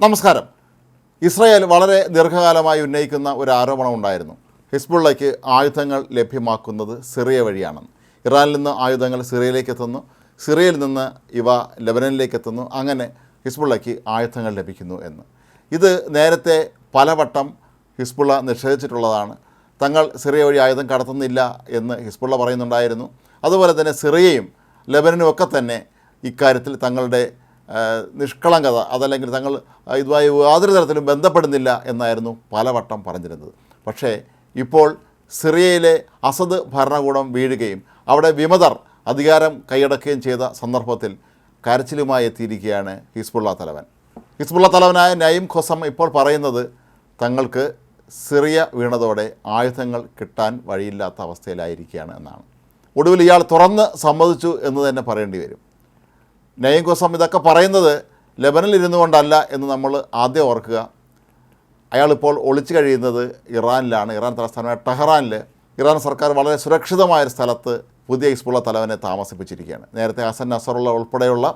നമസ്കാരം. ഇസ്രായേൽ വളരെ ദീർഘകാലമായി ഉന്നയിക്കുന്ന ഒരു ആരോപണം ഉണ്ടായിരുന്നു. ഹിസ്ബുള്ളയ്ക്ക് ആയുധങ്ങൾ ലഭ്യമാക്കുന്നത് സിറിയ വഴിയാണെന്ന്. ഇറാനിൽ നിന്ന് ആയുധങ്ങൾ സിറിയയിലേക്ക് എത്തുന്നു. സിറിയയിൽ നിന്ന് ഇവ ലെബനനിലേക്ക് എത്തുന്നു. അങ്ങനെ ഹിസ്ബുള്ളയ്ക്ക് ആയുധങ്ങൾ ലഭിക്കുന്നു എന്ന്. ഇത് നേരത്തെ പലവട്ടം ഹിസ്ബുള്ള നിഷേധിച്ചിട്ടുള്ളതാണ്. തങ്ങൾ സിറിയ വഴി ആയുധം കടത്തുന്നില്ല എന്ന് ഹിസ്ബുള്ള പറയുന്നുണ്ടായിരുന്നു. അതുപോലെ തന്നെ സിറിയയും ലെബനനും ഒക്കെ തന്നെ ഇക്കാര്യത്തിൽ തങ്ങളുടെ നിഷ്കളങ്കത അതല്ലെങ്കിൽ തങ്ങൾ ഇതുമായി യാതൊരു തരത്തിലും ബന്ധപ്പെടുന്നില്ല എന്നായിരുന്നു പലവട്ടം പറഞ്ഞിരുന്നത്. പക്ഷേ ഇപ്പോൾ സിറിയയിലെ അസദ് ഭരണകൂടം വീഴുകയും അവിടെ വിമതർ അധികാരം കൈയടക്കുകയും ചെയ്ത സന്ദർഭത്തിൽ കരച്ചിലുമായി എത്തിയിരിക്കുകയാണ് ഹിസ്ബുള്ള തലവൻ. ഹിസ്ബുള്ള തലവനായ നയിം ഖൊസം ഇപ്പോൾ പറയുന്നത് തങ്ങൾക്ക് സിറിയ വീണതോടെ ആയുധങ്ങൾ കിട്ടാൻ വഴിയില്ലാത്ത അവസ്ഥയിലായിരിക്കുകയാണ് എന്നാണ്. ഒടുവിൽ ഇയാൾ തുറന്ന് സമ്മതിച്ചു എന്ന് തന്നെ പറയേണ്ടി വരും. നയം ഖൊസം ഇതൊക്കെ പറയുന്നത് ലെബനിൽ ഇരുന്നു കൊണ്ടല്ല എന്ന് നമ്മൾ ആദ്യം ഓർക്കുക. അയാളിപ്പോൾ ഒളിച്ചു കഴിയുന്നത് ഇറാനിലാണ്. ഇറാൻ തലസ്ഥാനമായ ടെഹ്റാനിൽ ഇറാൻ സർക്കാർ വളരെ സുരക്ഷിതമായ ഒരു സ്ഥലത്ത് പുതിയ ഹിസ്ബുള്ള തലവനെ താമസിപ്പിച്ചിരിക്കുകയാണ്. നേരത്തെ ഹസൻ നസറുള്ള ഉൾപ്പെടെയുള്ള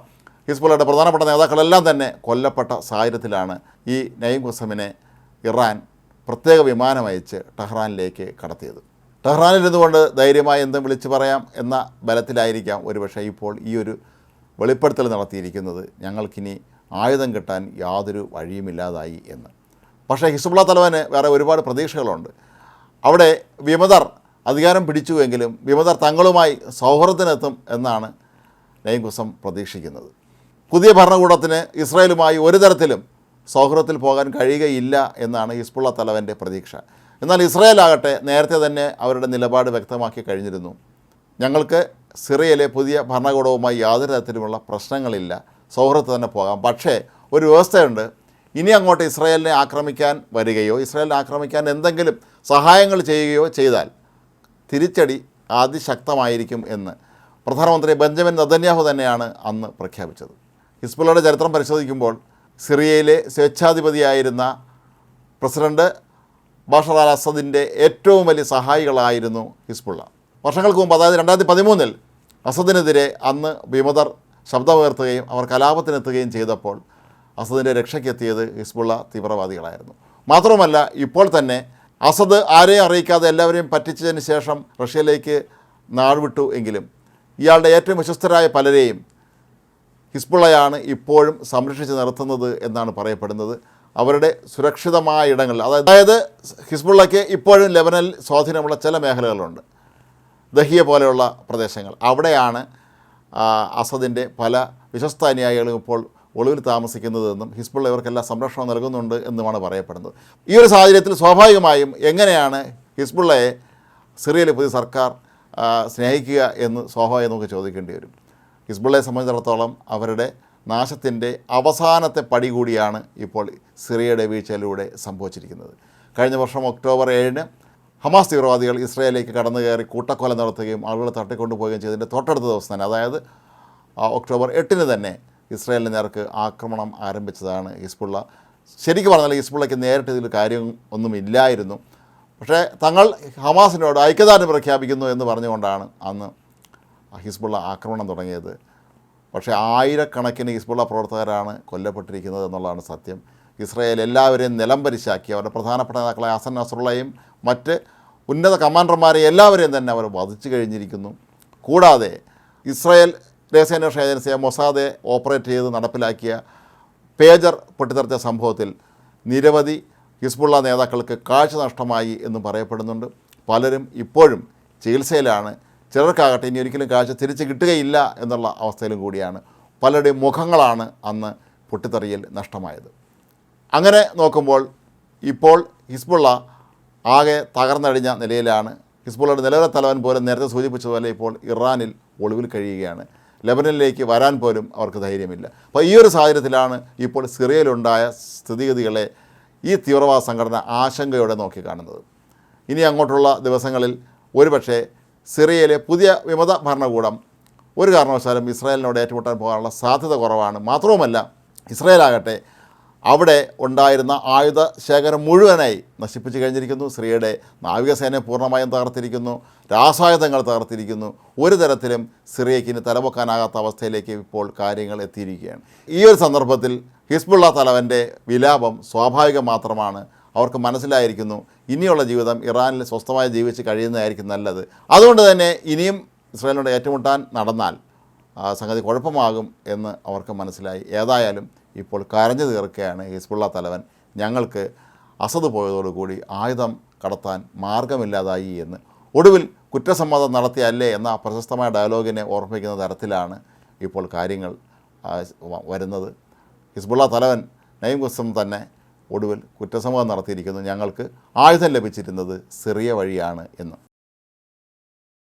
ഹിസ്ബുള്ളയുടെ പ്രധാനപ്പെട്ട നേതാക്കളെല്ലാം തന്നെ കൊല്ലപ്പെട്ട സാഹചര്യത്തിലാണ് ഈ നയീം ഖുസമിനെ ഇറാൻ പ്രത്യേക വിമാനം അയച്ച് ടെഹ്റാനിലേക്ക് കടത്തിയത്. ടെഹ്റാനിൽ ഇരുന്നുകൊണ്ട് ധൈര്യമായി എന്തും വിളിച്ചു പറയാം എന്ന ബലത്തിലായിരിക്കാം ഒരുപക്ഷെ ഇപ്പോൾ ഈ ഒരു വെളിപ്പെടുത്തൽ നടത്തിയിരിക്കുന്നത് ഞങ്ങൾക്കിനി ആയുധം കിട്ടാൻ യാതൊരു വഴിയുമില്ലാതായി എന്ന്. പക്ഷേ ഹിസ്ബുള്ള തലവന് വേറെ ഒരുപാട് പ്രതീക്ഷകളുണ്ട്. അവിടെ വിമതർ അധികാരം പിടിച്ചുവെങ്കിലും വിമതർ തങ്ങളുമായി സൗഹൃദത്തിനെത്തും എന്നാണ് നൈംകുസം കുസം പ്രതീക്ഷിക്കുന്നത്. പുതിയ ഭരണകൂടത്തിന് ഇസ്രായേലുമായി ഒരു തരത്തിലും സൗഹൃദത്തിൽ പോകാൻ കഴിയുകയില്ല എന്നാണ് ഹിസ്ബുള്ള തലവന്റെ പ്രതീക്ഷ. എന്നാൽ ഇസ്രായേൽ ആകട്ടെ നേരത്തെ തന്നെ അവരുടെ നിലപാട് വ്യക്തമാക്കി കഴിഞ്ഞിരുന്നു. ഞങ്ങൾക്ക് സിറിയയിലെ പുതിയ ഭരണകൂടവുമായി യാതൊരു തരത്തിലുമുള്ള പ്രശ്നങ്ങളില്ല. സൗഹൃദത്തിൽ തന്നെ പോകാം. പക്ഷേ ഒരു വ്യവസ്ഥയുണ്ട്. ഇനി അങ്ങോട്ട് ഇസ്രായേലിനെ ആക്രമിക്കാൻ വരികയോ ഇസ്രായേലിനെ ആക്രമിക്കാൻ എന്തെങ്കിലും സഹായങ്ങൾ ചെയ്യുകയോ ചെയ്താൽ തിരിച്ചടി അതിശക്തമായിരിക്കും എന്ന് പ്രധാനമന്ത്രി ബെഞ്ചമിൻ നദന്യാഹു തന്നെയാണ് അന്ന് പ്രഖ്യാപിച്ചത്. ഹിസ്ബുള്ളയുടെ ചരിത്രം പരിശോധിക്കുമ്പോൾ സിറിയയിലെ സ്വേച്ഛാധിപതിയായിരുന്ന പ്രസിഡന്റ് ബഷർ അൽ അസദിന്റെ ഏറ്റവും വലിയ സഹായികളായിരുന്നു ഹിസ്ബുള്ള. വർഷങ്ങൾക്ക് മുമ്പ് അതായത് രണ്ടായിരത്തി പതിമൂന്നിൽ അസദിനെതിരെ അന്ന് വിമതർ ശബ്ദമുയർത്തുകയും അവർ കലാപത്തിനെത്തുകയും ചെയ്തപ്പോൾ അസദിന്റെ രക്ഷയ്ക്കെത്തിയത് ഹിസ്ബുള്ള തീവ്രവാദികളായിരുന്നു. മാത്രമല്ല ഇപ്പോൾ തന്നെ അസദ് ആരെയും അറിയിക്കാതെ എല്ലാവരെയും പറ്റിച്ചതിന് ശേഷം റഷ്യയിലേക്ക് നാടുവിട്ടു എങ്കിലും ഇയാളുടെ ഏറ്റവും വിശ്വസ്തരായ പലരെയും ഹിസ്ബുള്ളയാണ് ഇപ്പോഴും സംരക്ഷിച്ച് നിർത്തുന്നത് എന്നാണ് പറയപ്പെടുന്നത്. അവരുടെ സുരക്ഷിതമായ ഇടങ്ങളിൽ അതായത് ഹിസ്ബുള്ളയ്ക്ക് ഇപ്പോഴും ലെബനൽ സ്വാധീനമുള്ള ചില മേഖലകളുണ്ട്. ദഹിയ പോലെയുള്ള പ്രദേശങ്ങൾ. അവിടെയാണ് അസദിന്റെ പല വിശ്വസ്ത അനുയായികളും ഇപ്പോൾ ഒളിവിൽ താമസിക്കുന്നതെന്നും ഹിസ്ബുൾ ഇവർക്കെല്ലാം സംരക്ഷണം നൽകുന്നുണ്ട് എന്നുമാണ് പറയപ്പെടുന്നത്. ഈ ഒരു സാഹചര്യത്തിൽ സ്വാഭാവികമായും എങ്ങനെയാണ് ഹിസ്ബുള്ളയെ സിറിയയിലെ പുതിയ സർക്കാർ സ്നേഹിക്കുക എന്ന് സ്വാഭാവികം നമുക്ക് ചോദിക്കേണ്ടി വരും. ഹിസ്ബുള്ളയെ സംബന്ധിച്ചിടത്തോളം അവരുടെ നാശത്തിന്റെ അവസാനത്തെ പടി കൂടിയാണ് ഇപ്പോൾ സിറിയയുടെ വീഴ്ചയിലൂടെ സംഭവിച്ചിരിക്കുന്നത്. കഴിഞ്ഞ വർഷം ഒക്ടോബർ ഏഴിന് ഹമാസ് തീവ്രവാദികൾ ഇസ്രായേലിലേക്ക് കടന്നു കയറി കൂട്ടക്കൊല നടത്തുകയും ആളുകളെ തട്ടിക്കൊണ്ടുപോവുകയും ചെയ്തതിന്റെ തൊട്ടടുത്ത ദിവസം തന്നെ അതായത് ഒക്ടോബർ എട്ടിന് തന്നെ ഇസ്രയേലിന് നേർക്ക് ആക്രമണം ആരംഭിച്ചതാണ് ഹിസ്ബുള്ള. ശരിക്കും പറഞ്ഞാൽ ഹിസ്ബുള്ളയ്ക്ക് നേരിട്ട് ഇതിൽ കാര്യം ഒന്നും ഇല്ലായിരുന്നു. പക്ഷേ തങ്ങൾ ഹമാസിനോട് ഐക്യദാർഢ്യം പ്രഖ്യാപിക്കുന്നു എന്ന് പറഞ്ഞുകൊണ്ടാണ് അന്ന് ഹിസ്ബുള്ള ആക്രമണം തുടങ്ങിയത്. പക്ഷേ ആയിരക്കണക്കിന് ഹിസ്ബുള്ള പ്രവർത്തകരാണ് കൊല്ലപ്പെട്ടിരിക്കുന്നത് എന്നുള്ളതാണ് സത്യം. ഇസ്രായേൽ എല്ലാവരെയും നിലംപരിശാക്കി അവരുടെ പ്രധാനപ്പെട്ട നേതാക്കളെ ഹസൻ നസറുള്ളയും മറ്റ് ഉന്നത കമാൻഡർമാരെയും എല്ലാവരെയും തന്നെ അവർ വധിച്ചു കഴിഞ്ഞിരിക്കുന്നു. കൂടാതെ ഇസ്രായേൽ രഹസ്യാന്വേഷണ ഏജൻസിയെ മൊസാദെ ഓപ്പറേറ്റ് ചെയ്ത് നടപ്പിലാക്കിയ പേജർ പൊട്ടിത്തെറിച്ച സംഭവത്തിൽ നിരവധി ഹിസ്ബുള്ള നേതാക്കൾക്ക് കാഴ്ച നഷ്ടമായി എന്ന് പറയപ്പെടുന്നുണ്ട്. പലരും ഇപ്പോഴും ചികിത്സയിലാണ്. ചിലർക്കാകട്ടെ ഇനി ഒരിക്കലും കാഴ്ച തിരിച്ച് കിട്ടുകയില്ല എന്നുള്ള അവസ്ഥയിലും കൂടിയാണ്. പലരുടെയും മുഖങ്ങളാണ് അന്ന് പൊട്ടിത്തെറിയിൽ നഷ്ടമായത്. അങ്ങനെ നോക്കുമ്പോൾ ഇപ്പോൾ ഹിസ്ബുള്ള ആകെ തകർന്നടിഞ്ഞ നിലയിലാണ്. ഹിസ്ബുള്ളയുടെ നിലവിലെ തലവൻ പോലും നേരത്തെ സൂചിപ്പിച്ചതുപോലെ ഇപ്പോൾ ഇറാനിൽ ഒളിവിൽ കഴിയുകയാണ്. ലെബനനിലേക്ക് വരാൻ പോലും അവർക്ക് ധൈര്യമില്ല. അപ്പോൾ ഈ ഒരു സാഹചര്യത്തിലാണ് ഇപ്പോൾ സിറിയയിലുണ്ടായ സ്ഥിതിഗതികളെ ഈ തീവ്രവാദ സംഘടന ആശങ്കയോടെ നോക്കി കാണുന്നത്. ഇനി അങ്ങോട്ടുള്ള ദിവസങ്ങളിൽ ഒരുപക്ഷെ സിറിയയിലെ പുതിയ വിമത ഭരണകൂടം ഒരു കാരണവശാലും ഇസ്രായേലിനോട് ഏറ്റുമുട്ടാൻ പോകാനുള്ള സാധ്യത കുറവാണ്. മാത്രവുമല്ല ഇസ്രായേലാകട്ടെ അവിടെ ഉണ്ടായിരുന്ന ആയുധ ശേഖരം മുഴുവനായി നശിപ്പിച്ചു കഴിഞ്ഞിരിക്കുന്നു. സിറിയയുടെ നാവികസേനയെ പൂർണമായും തകർത്തിരിക്കുന്നു. രാസായുധങ്ങൾ തകർത്തിരിക്കുന്നു. ഒരു തരത്തിലും സിറിയയ്ക്ക് ഇനി അവസ്ഥയിലേക്ക് ഇപ്പോൾ കാര്യങ്ങൾ എത്തിയിരിക്കുകയാണ്. ഈ ഒരു സന്ദർഭത്തിൽ ഹിസ്ബുള്ള തലവന്റെ വിലാപം സ്വാഭാവികം മാത്രമാണ്. അവർക്ക് മനസ്സിലായിരിക്കുന്നു ഇനിയുള്ള ജീവിതം ഇറാനിൽ സ്വസ്ഥമായി ജീവിച്ച് കഴിയുന്നതായിരിക്കും നല്ലത്. അതുകൊണ്ട് തന്നെ ഇനിയും ഇസ്രായേലിനോട് ഏറ്റുമുട്ടാൻ നടന്നാൽ സംഗതി കുഴപ്പമാകും എന്ന് അവർക്ക് മനസ്സിലായി. ഏതായാലും ഇപ്പോൾ കരഞ്ഞു തീർക്കുകയാണ് ഹിസ്ബുള്ള തലവൻ. ഞങ്ങൾക്ക് അസദ് പോയതോടുകൂടി ആയുധം കടത്താൻ മാർഗമില്ലാതായി എന്ന്. ഒടുവിൽ കുറ്റസമ്മതം നടത്തിയല്ലേ എന്ന പ്രശസ്തമായ ഡയലോഗിനെ ഓർമ്മിക്കുന്ന തരത്തിലാണ് ഇപ്പോൾ കാര്യങ്ങൾ വരുന്നത്. ഹിസ്ബുള്ള തലവൻ നയീം ഖുസം തന്നെ ഒടുവിൽ കുറ്റസമ്മതം നടത്തിയിരിക്കുന്നു. ഞങ്ങൾക്ക് ആയുധം ലഭിച്ചിരുന്നത് സിറിയ വഴിയാണ് എന്ന്.